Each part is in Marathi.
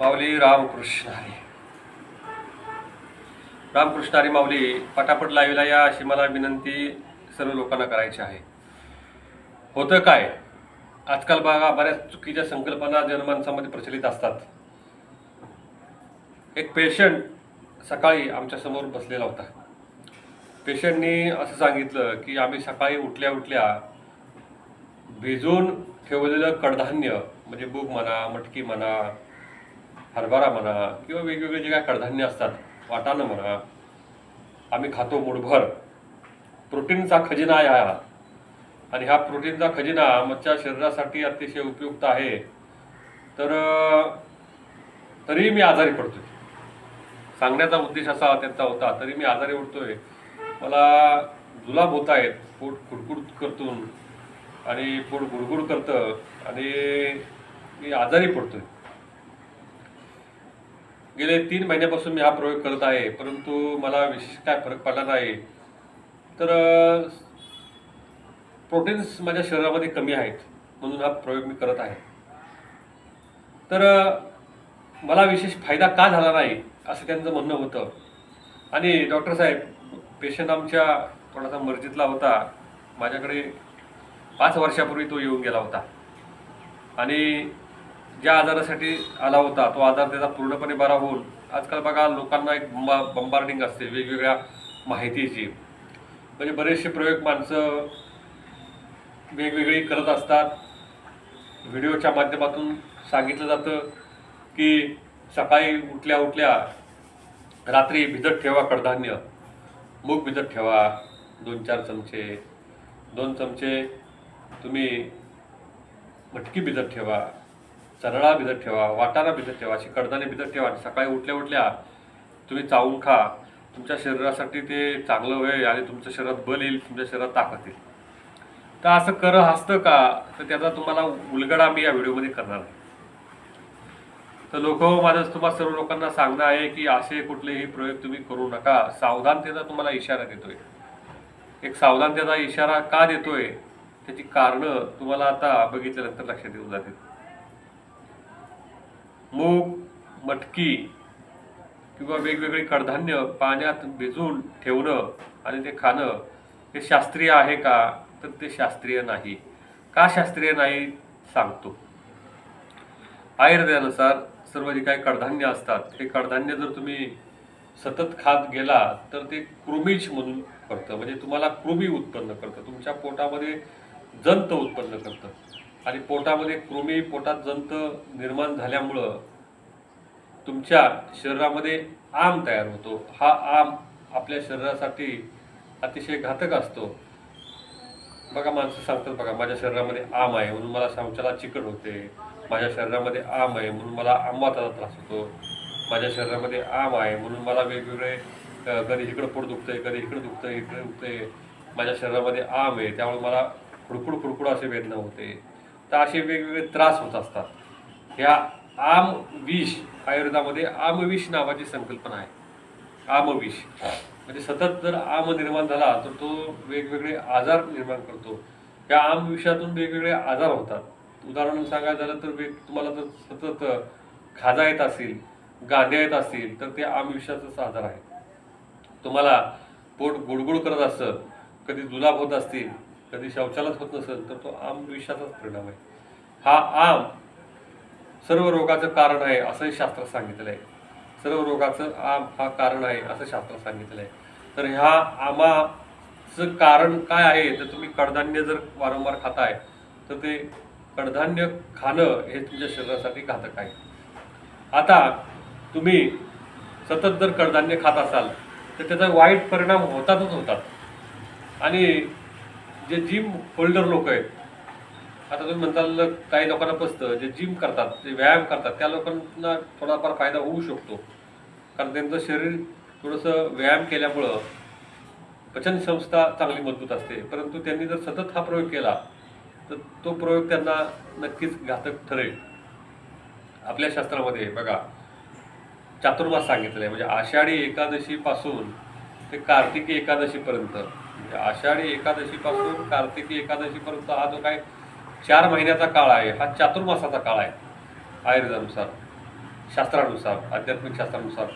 माऊली रामकृष्ण हरी. रामकृष्ण हरी माऊली पटापट लावीला या अशी मला विनंती सर्व लोकांना करायची आहे. होतं काय? आजकाल बघा बऱ्याच चुकीच्या संकल्पना जनमानसामध्ये प्रचलित असतात. एक पेशंट सकाळी आमच्यासमोर बसलेला होता. पेशंटनी असं सांगितलं की आम्ही सकाळी उठल्या उठल्या भिजून ठेवलेलं कडधान्य म्हणजे बूक म्हणा मटकी म्हणा हरभरा म्हणा किंवा वेगवेगळे जे काय कडधान्य असतात वाटाणं म्हणा आम्ही खातो मुठभर. प्रोटीनचा खजिना आहे हा. आणि हा प्रोटीनचा खजिना आमच्या शरीरासाठी अतिशय उपयुक्त आहे. तर तरीही मी आजारी पडतोय. सांगण्याचा उद्देश असा त्यांचा होता तरी मी आजारी उठतोय मला जुलाब होत आहेत पोट कुडकुड करतून आणि पोट गुडगुड करतं आणि मी आजारी पडतोय. गेले तीन महिन्यापासून मी हा प्रयोग करत आहे परंतु मला विशेष काय फरक पडला नाही. तर प्रोटीन्स माझ्या शरीरामध्ये कमी आहेत म्हणून हा प्रयोग मी करत आहे. तर मला विशेष फायदा का झाला नाही असं त्यांचं म्हणणं होतं. आणि डॉक्टर साहेब पेशंट आमच्या थोडासा मर्जीतला होता. माझ्याकडे पाच वर्षापूर्वी तो येऊन गेला होता. आणि ज्या आजारासाठी आला होता तो आजार त्याचा पूर्णपणे बरा होऊन आजकाल बघा लोकांना एक बंबा बंबार्डिंग असते वेगवेगळ्या माहितीची. म्हणजे बरेचसे प्रयोग माणसं वेगवेगळी करत असतात. व्हिडिओच्या माध्यमातून सांगितलं जातं की सकाळी उठल्या उठल्या रात्री भिजत ठेवा कडधान्य. मूग भिजत ठेवा दोन चार चमचे. दोन चमचे तुम्ही मटकी भिजत ठेवा. चरळा भिजत ठेवा वाटाणा भिजत ठेवा अशी कडधान्य भिजत ठेवा सकाळी उठल्या उठल्या तुम्ही चावून खा. तुमच्या शरीरासाठी ते चांगलं होईल आणि तुमच्या शरीरात बल येईल तुमच्या शरीरात ताकद येईल. तर असं कर हसतं का? तर त्याचा तुम्हाला उलगडा मी या व्हिडिओमध्ये करणार आहे. तर लोक माझं तुम्हाला सर्व लोकांना सांगणं आहे की असे कुठलेही प्रयोग तुम्ही करू नका. सावधानतेचा तुम्हाला इशारा देतोय. एक सावधानतेचा इशारा का देतोय? त्याची कारणं तुम्हाला आता बघितल्यानंतर लक्षात येऊन जातील. मूग मटकी किंवा वेगवेगळे कडधान्य पाण्यात भिजवून ठेवणं आणि ते खाणं हे शास्त्रीय आहे का? तर ते शास्त्रीय नाही. का शास्त्रीय नाही? सांगतो. आयुर्वेदानुसार सर्व जे काही कडधान्य असतात ते कडधान्य जर तुम्ही सतत खात गेला तर ते कृमीज म्हणून करतं. म्हणजे तुम्हाला कृमी उत्पन्न करतं. तुमच्या पोटामध्ये जंत उत्पन्न करतं. आणि पोटामध्ये कृमी पोटात जंत निर्माण झाल्यामुळं तुमच्या शरीरामध्ये आम तयार होतो. हा आम आपल्या शरीरासाठी अतिशय घातक असतो. बघा माणसं सांगतात बघा माझ्या शरीरामध्ये आम आहे म्हणून मला शौचाला चिकट होते. माझ्या शरीरामध्ये आम आहे म्हणून मला आंबाचा त्रास होतो. माझ्या शरीरामध्ये आम आहे म्हणून मला वेगवेगळे कधी इकडं पोट दुखतंय कधी इकडं दुखतंय इकडे दुखतंय. माझ्या शरीरामध्ये आम आहे त्यामुळे मला खुडकुड खुडकुड असे वेदना होते. तर असे वेगवेगळे त्रास होत असतात. ह्या आम विष आयुर्वेदामध्ये आमविष नावाची संकल्पना आहे. आमविष म्हणजे सतत जर आम निर्माण झाला तर तो वेगवेगळे आजार निर्माण करतो. या आम विषातून वेगवेगळे आजार होतात. उदाहरण सांगायचं झालं तर वेग तुम्हाला जर सतत खाजा येत असेल गांध्या येत असतील तर ते आमविषाचाच आजार आहे. तुम्हाला पोट गुडगुड करत असतं कधी जुलाब होत असतील कधी शौचालयच होत नसेल तर तो आम विषाचाच परिणाम आहे. हा आम सर्व रोगाचं कारण आहे असंही शास्त्रात सांगितलं आहे सर्व रोगाचं आम हा कारण आहे असं शास्त्रात सांगितलं आहे तर ह्या आमाचं कारण काय आहे तर तुम्ही कडधान्य जर वारंवार खाताय तर ते कडधान्य खाणं हे तुमच्या शरीरासाठी घातक आहे. आता तुम्ही सतत जर कडधान्य खात असाल तर त्याचा वाईट परिणाम होतातच होतात. आणि जे जिम होल्डर लोक आहेत आता तुम्ही म्हणताल काही लोकांना पसतं जे जिम करतात जे व्यायाम करतात त्या लोकांना थोडाफार फायदा होऊ शकतो. कारण त्यांचं शरीर थोडंसं व्यायाम केल्यामुळं पचनसंस्था चांगली मजबूत असते. परंतु त्यांनी जर सतत हा प्रयोग केला तर तो प्रयोग त्यांना नक्कीच घातक ठरेल. आपल्या शास्त्रामध्ये बघा चातुर्मास सांगितलं आहे म्हणजे आषाढी एकादशीपासून ते कार्तिकी एकादशीपर्यंत. म्हणजे आषाढी एकादशीपासून कार्तिकी एकादशीपर्यंत हा जो काय चार महिन्याचा काळ आहे हा चातुर्मासाचा काळ आहे आयुर्वेदानुसार शास्त्रानुसार आध्यात्मिक शास्त्रानुसार.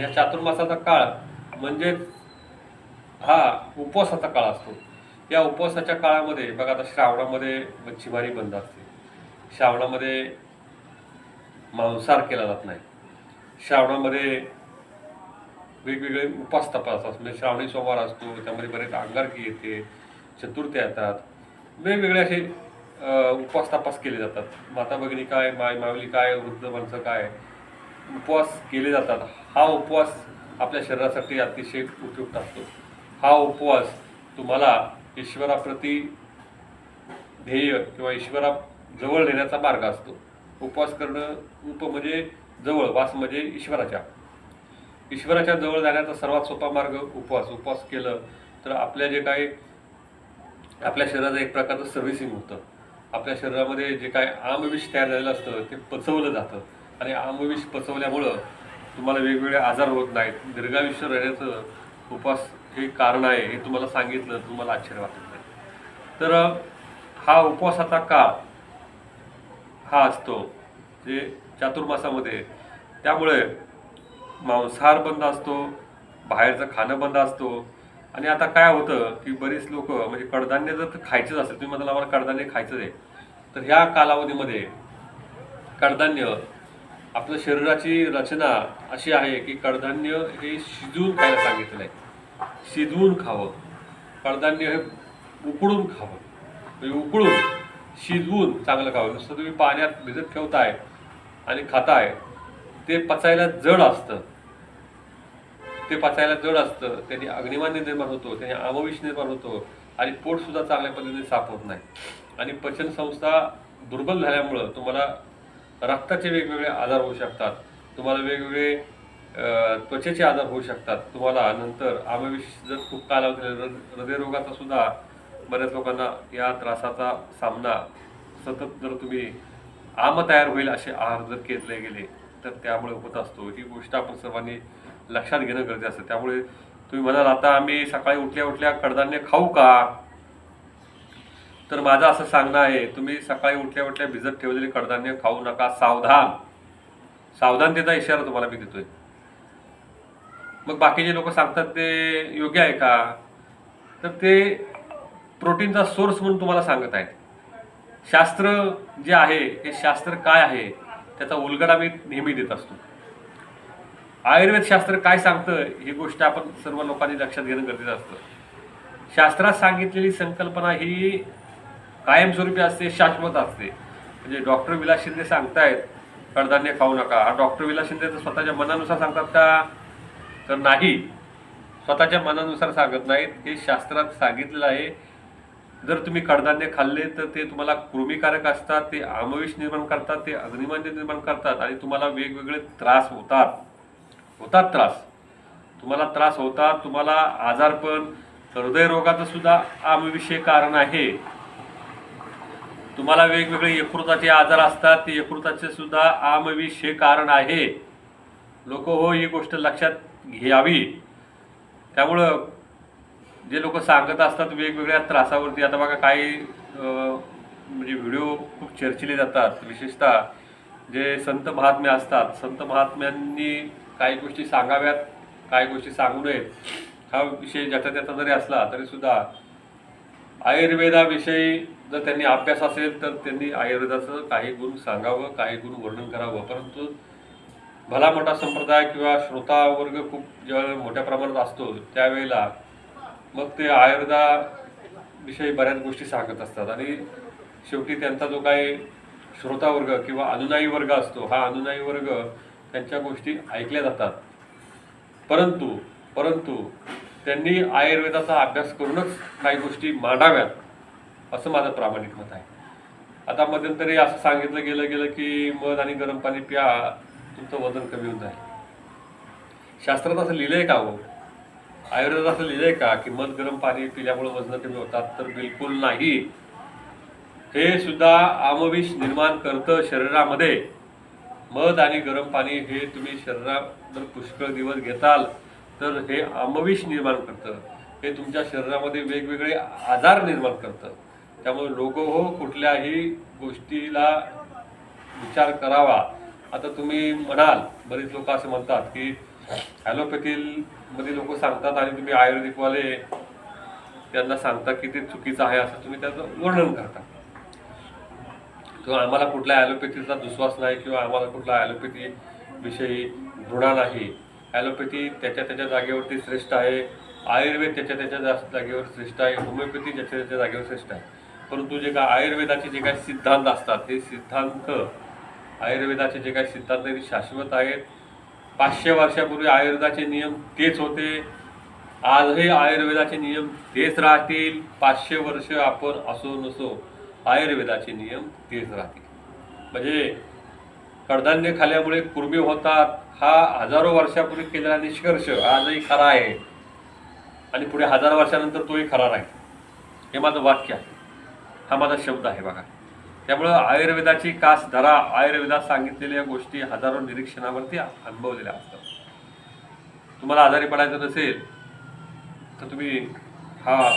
या चातुर्मासाचा काळ म्हणजेच हा उपवासाचा काळ असतो. या उपवासाच्या काळामध्ये बघा आता श्रावणामध्ये मच्छीमारी बंद असते. श्रावणामध्ये मांसाहार केला जात नाही. श्रावणामध्ये वेगवेगळे उपास तपास असतो म्हणजे श्रावणी सोमवार असतो त्यामध्ये बरेच अंगारकी येते चतुर्थ्या येतात. वेगवेगळे असे उपवास तपास केले जातात. माता भगिनी काय माय मावली काय वृद्ध माणसं काय उपवास केले जातात. हा उपवास आपल्या शरीरासाठी अतिशय उपयुक्त असतो. हा उपवास तुम्हाला ईश्वराप्रती ध्येय किंवा ईश्वरा जवळ नेण्याचा मार्ग असतो. उपवास करणं उप म्हणजे जवळ वास म्हणजे ईश्वराच्या. ईश्वराच्या जवळ जाण्याचा सर्वात सोपा मार्ग उपवास. उपवास केलं तर आपल्या जे काही आपल्या शरीराचं एक प्रकारचं सर्व्हिसिंग होतं. आपल्या शरीरामध्ये जे काय आमविष तयार झालेलं असतं ते पचवलं जातं. आणि आमविष पचवल्यामुळं तुम्हाला वेगवेगळे आजार होत नाहीत. दीर्घायुष्य राहण्याचं उपवास हे कारण आहे हे तुम्हाला सांगितलं तुम्हाला आश्चर्य वाटत नाही. तर हा उपवासाचा काळ हा असतो जे चातुर्मासामध्ये. त्यामुळे मांसाहार बंद असतो बाहेरचं खाणं बंद असतो. आणि आता काय होतं की बरीच लोक म्हणजे कडधान्य जर खायचंच असेल तुम्ही म्हणाल आम्हाला कडधान्य खायचंच आहे तर ह्या कालावधीमध्ये कडधान्य आपल्या शरीराची रचना अशी आहे की कडधान्य हे शिजवून खायला सांगितलेलं आहे शिजवून खावं. कडधान्य हे उकडून खावं. म्हणजे उकळून शिजवून चांगलं खावं. नुसतं तुम्ही पाण्यात भिजत ठेवताय आणि खाताय ते पचायला जड असतं. ते पचायला जड असतं त्याने अग्निमान निर्माण होतो त्याने आमविष निर्माण होतो आणि पोट सुद्धा चांगल्या पद्धतीने साफ होत नाही. आणि पचन संस्था दुर्बल झाल्यामुळं तुम्हाला रक्ताचे वेगवेगळे आजार होऊ शकतात तुम्हाला वेगवेगळे त्वचेचे आजार होऊ शकतात. तुम्हाला नंतर आमविष जर खूप कालावधी हृदयरोगाचा सुद्धा बऱ्याच लोकांना या त्रासाचा सामना सतत जर तुम्ही आम तयार होईल असे आहार जर घेतले गेले तर त्यामुळे होत असतो. ही गोष्ट आपण सर्वांनी लक्षात घेणं गरजेचं असतं. त्यामुळे तुम्ही म्हणाल आता आम्ही सकाळी उठल्या उठल्या कडधान्य खाऊ का? तर माझं असं सांगणं आहे तुम्ही सकाळी उठल्या उठल्या भिजत ठेवलेले कडधान्य खाऊ नका. सावधान. सावधानतेचा इशारा तुम्हाला मी देतोय. मग बाकीचे लोक सांगतात ते योग्य आहे का? तर ते प्रोटीनचा सोर्स म्हणून तुम्हाला सांगत आहेत. शास्त्र जे आहे हे शास्त्र काय आहे त्याचा उलगडा मी नेहमी देत असतो. आयुर्वेद शास्त्र काय सांगतं ही गोष्ट आपण सर्व लोकांनी लक्षात घेणं गरजेचं असतं. शास्त्रात सांगितलेली संकल्पना ही कायमस्वरूपी असते शाश्वत असते. म्हणजे डॉक्टर विलास शिंदे सांगतायत कडधान्य खाऊ नका. हा डॉक्टर विलास शिंदे तर स्वतःच्या मनानुसार सांगतात का? तर नाही. स्वतःच्या मनानुसार सांगत नाहीत. हे शास्त्रात सांगितलेलं आहे. जर तुम्ही कडधान्य खाल्ले तर ते तुम्हाला कृमीकारक असतात ते आमविष निर्माण करतात ते अग्निमान्य निर्माण करतात आणि तुम्हाला वेगवेगळे त्रास होतात. होतात त्रास. तुम्हाला त्रास होतात तुम्हाला आजारपण हृदयरोगाचं सुद्धा आमविषय कारण आहे. तुम्हाला वेगवेगळे यकृताचे आजार असतात ते यकृताचे सुद्धा आमविषय कारण आहे. लोक हो ही गोष्ट लक्षात घ्यावी. त्यामुळं जे लोक सांगत असतात वेगवेगळ्या त्रासावरती आता बघा काही अं, म्हणजे व्हिडिओ खूप चर्चिले जातात. विशेषतः जे संत महात्मे असतात संत महात्म्यांनी काही गोष्टी सांगाव्यात काही गोष्टी सांगू नयेत. हा विषय ज्याचा त्याचा जरी असला तरी सुद्धा आयुर्वेदाविषयी जर त्यांनी अभ्यास असेल तर त्यांनी आयुर्वेदाचं काही गुण सांगावं काही गुण वर्णन करावं. परंतु भला मोठा संप्रदाय किंवा श्रोता वर्ग खूप ज्यावेळेला मोठ्या प्रमाणात असतो त्यावेळेला मग ते आयुर्वेदाविषयी बऱ्याच गोष्टी सांगत असतात. आणि शेवटी त्यांचा जो काही श्रोता वर्ग किंवा अनुनायी वर्ग असतो हा अनुनायी वर्ग त्यांच्या गोष्टी ऐकल्या जातात. परंतु परंतु त्यांनी आयुर्वेदाचा अभ्यास करूनच काही गोष्टी मांडाव्यात असं माझं प्रामाणिक मत आहे. आता मध्यंतरी असं सांगितलं गेलं गेलं की मध आणि गरम पाणी प्या तुमचं वजन कमी होऊन जाईल. शास्त्रात असं लिहिलंय का हो? आयुर्वेदात असं लिहिलंय का की मध गरम पाणी पिल्यामुळे वजन कमी होतात? तर बिलकुल नाही. हे सुद्धा आमविष निर्माण करतं शरीरामध्ये. मध आणि गरम पाणी हे तुम्ही शरीरात जर पुष्कळ दिवस घेताल तर हे आमविष निर्माण करतं. हे तुमच्या शरीरामध्ये वेगवेगळे आजार निर्माण करतं. त्यामुळे लोक हो कुठल्याही गोष्टीला विचार करावा. आता तुम्ही म्हणाल बरेच लोक असे म्हणतात की ॲलोपॅथीमध्ये लोक सांगतात आणि तुम्ही आयुर्वेदिकवाले त्यांना सांगता की ते चुकीचं आहे असं तुम्ही त्याचं वर्णन करता. किंवा आम्हाला कुठल्या ॲलोपॅथीचा दुस्वास नाही किंवा आम्हाला कुठला ॲलोपॅथी विषयी घृणा नाही. ॲलोपॅथी त्याच्या त्याच्या जागेवरती श्रेष्ठ आहे. आयुर्वेद त्याच्या त्याच्या जास्त जागेवर श्रेष्ठ आहे. होमिओपॅथी त्याच्या त्याच्या जागेवर श्रेष्ठ आहे. परंतु जे काय आयुर्वेदाचे जे काही सिद्धांत असतात ते सिद्धांत आयुर्वेदाचे जे काही सिद्धांत आहेत ते शाश्वत आहेत. पाचशे वर्षापूर्वी आयुर्वेदाचे नियम तेच होते. आजही आयुर्वेदाचे नियम तेच राहतील. पाचशे वर्ष आपण असो नसो. आयुर्वेदाचे नियम तेच राहतील. म्हणजे कडधान्य खाल्ल्यामुळे कुर्मी होतात हा हजारो वर्षापूर्वी केलेला निष्कर्ष आजही खरा आहे. आणि पुढे हजार वर्षानंतर तोही खरा राहील. हे माझं वाक्य आहे. हा माझा शब्द आहे बघा. त्यामुळं आयुर्वेदाची कास धरा आयुर्वेदात सांगितलेल्या गोष्टी हजारो निरीक्षणावरती अनुभवलेल्या असतात. तुम्हाला आजारी पडायचं नसेल तर तुम्ही हा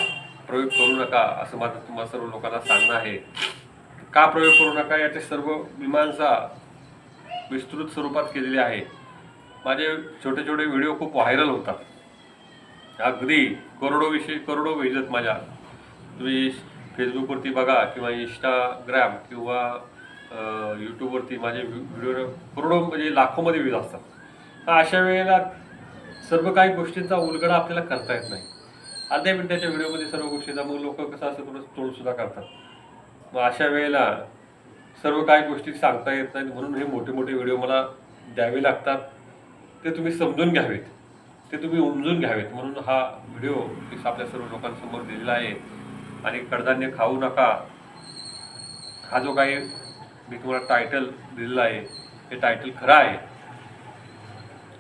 प्रयोग करू नका असं माझं तुम्हाला सर्व लोकांना सांगणं आहे. का प्रयोग करू नका? याचे सर्व मीमांसा विस्तृत स्वरूपात केलेली आहे. माझे छोटे छोटे व्हिडिओ खूप व्हायरल होतात. अगदी करोडो विषयी करोडो व्हिजत माझ्या. तुम्ही फेसबुकवरती बघा किंवा इंस्टाग्राम किंवा यूट्यूबवरती माझे व्हिडिओ करोडो म्हणजे लाखोमध्ये व्ह्यूज असतात. तर अशा वेळेला सर्व काही गोष्टींचा उलगडा आपल्याला करता येत नाही. अर्ध्या मिनिटाच्या व्हिडिओमध्ये सर्व गोष्टीचा मग लोक कसं असं थोडं तोडसुद्धा करतात. मग अशा वेळेला सर्व काही गोष्टी सांगता येत नाहीत. म्हणून हे मोठे मोठे व्हिडिओ मला द्यावे लागतात. ते तुम्ही समजून घ्यावेत. ते तुम्ही उमजून घ्यावेत. म्हणून हा व्हिडिओ मी आपल्या सर्व लोकांसमोर दिलेला आहे. आणि कडधान्य खाऊ नका. हा जो काही मी तुम्हाला टायटल दिलेला आहे हे टायटल खरं आहे.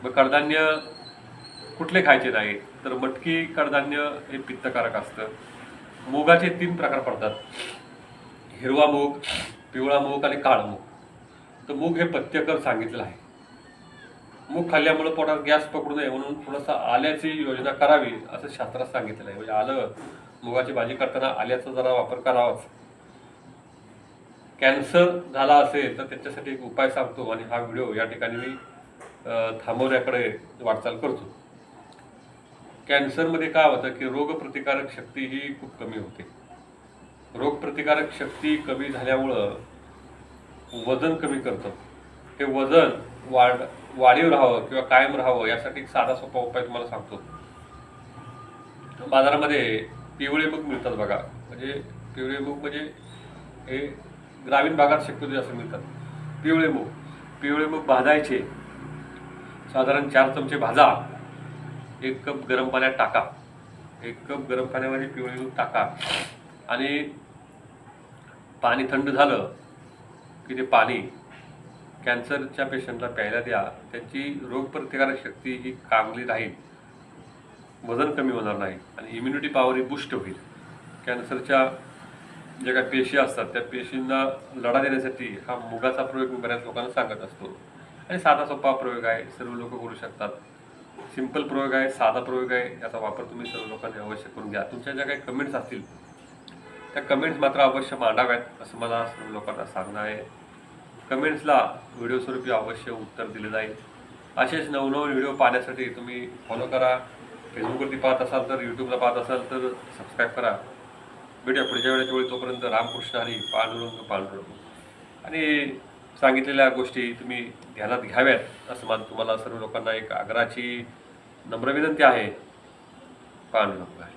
मग कडधान्य कुठले खायचे नाही तर मटकी कडधान्य हे पित्तकारक असतं. मुगाचे तीन प्रकार पडतात. हिरवा मूग पिवळा मूग आणि काळ मूग. तर मूग हे पथ्यकर सांगितलेलं आहे. मूग खाल्ल्यामुळे पोटात गॅस पकडू नये म्हणून थोडंसं आल्याची योजना करावी असं शास्त्रात सांगितलेलं आहे. म्हणजे आलं मुगाची भाजी करताना आल्याचा जरा वापर करावाच. कॅन्सर झाला असेल तर त्याच्यासाठी एक उपाय सांगतो आणि हा व्हिडिओ या ठिकाणी मी थांबवण्याकडे वाटचाल करतो. कॅन्सरमध्ये काय होतं की रोगप्रतिकारक शक्ती ही खूप कमी होते. रोगप्रतिकारक शक्ती कमी झाल्यामुळं वजन कमी करतं. हे वजन वाढ वाढीव राहावं किंवा कायम राहावं यासाठी एक साधा सोपा उपाय तुम्हाला सांगतो. बाजारामध्ये पिवळे मूग मिळतात बघा. म्हणजे पिवळे मूग म्हणजे हे ग्रामीण भागात शक्यतो जास्त मिळतात. पिवळे मूग पिवळे मूग भाजायचे. साधारण चार चमचे भाजा. एक कप गरम पाण्यात टाका. एक कप गरम पाण्यामध्ये पिवळी दूध टाका. आणि पाणी थंड झालं की ते पाणी कॅन्सरच्या पेशंटला प्यायला द्या. त्यांची रोगप्रतिकारक शक्ती ही चांगली राहील. वजन कमी होणार नाही आणि इम्युनिटी पॉवर ही बुस्ट होईल. कॅन्सरच्या ज्या काही पेशी असतात त्या पेशींना लढा देण्यासाठी हा मुगाचा प्रयोग मी बऱ्याच लोकांना सांगत असतो. आणि साधा सोपा प्रयोग आहे सर्व लोक करू शकतात. सिंपल प्रयोग आहे साधा प्रयोग आहे याचा वापर तुम्ही सर्व लोकांनी अवश्य करून घ्या. तुमच्या ज्या काही कमेंट्स असतील त्या कमेंट्स मात्र अवश्य मांडाव्यात असं मला सर्व लोकांना सांगणं आहे. कमेंट्सला व्हिडिओ स्वरूपी अवश्य उत्तर दिलं जाईल. असेच नवनवीन व्हिडिओ पाहण्यासाठी तुम्ही फॉलो करा. फेसबुकवरती पाहत असाल तर यूट्यूबला पाहत असाल तर सबस्क्राईब करा. भेटूया पुढच्या वेळेच्या वेळी तोपर्यंत रामकृष्ण हरी पांडुरंग पांडुरंग. आणि सांगितलेल्या गोष्टी तुम्ही ध्यानात घ्याव्यात असं माझं तुम्हाला सर्व लोकांना एक आग्रहाची नम्र विनंती आहे. पांडुरंग आहे.